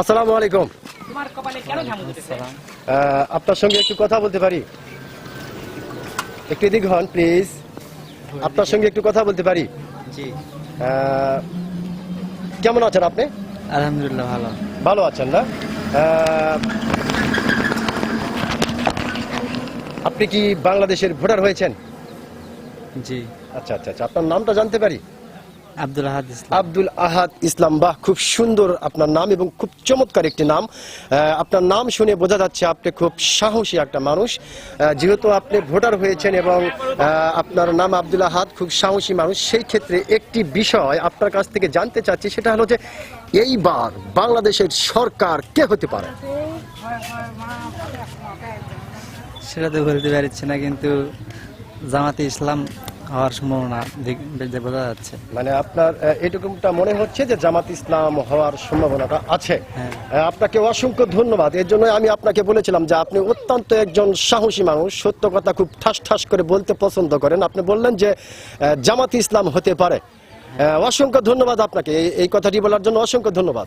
আসসালামু আলাইকুম। তোমার কপালে কেন আহ, আপনার সঙ্গে একটু কথা বলতে পারি? একটু এদিক হন প্লিজ আপনার সঙ্গে একটু কথা বলতে পারি? জি। কেমন আছেন আপনি? আলহামদুলিল্লাহ ভালো। ভালো আছেন না? আপনি কি বাংলাদেশের ভোটার হয়েছেন? জি। আচ্ছা আচ্ছা আচ্ছা আপনার নামটা জানতে পারি? আব্দুল আহাদ ইসলাম। আব্দুল আহাদ ইসলাম বাহ খুব সুন্দর আপনার নাম এবং খুব চমৎকার একটি নাম। আপনার নাম শুনে বোঝা যাচ্ছে আপনি খুব সাহসী একটা মানুষ। যেহেতু আপনি ভোটার হয়েছেন এবং আপনার নাম আব্দুল আহাদ খুব সাহসী মানুষ সেই ক্ষেত্রে একটি বিষয় আপনার কাছ থেকে জানতে চাচ্ছি সেটা হলো যে এইবার বাংলাদেশের সরকার কে হতে পারে? সেটা তো বলতে পারছি না কিন্তু জামাতে ইসলাম হওয়ার সম্ভাবনা বোঝা যাচ্ছে। মানে আপনার এটুকুটা মনে হচ্ছে যে জামাত ইসলাম হওয়ার সম্ভাবনাটা আছে। হ্যাঁ। আপনাকে অসংখ্য ধন্যবাদ। এর জন্য আমি আপনাকে বলেছিলাম যে আপনি অত্যন্ত একজন সাহসী মানুষ সত্য কথা খুব ঠাস ঠাস করে বলতে পছন্দ করেন। আপনি বললেন যে জামাত ইসলাম হতে পারে। অসংখ্য ধন্যবাদ আপনাকে। এই কথাটি বলার জন্য অসংখ্য ধন্যবাদ।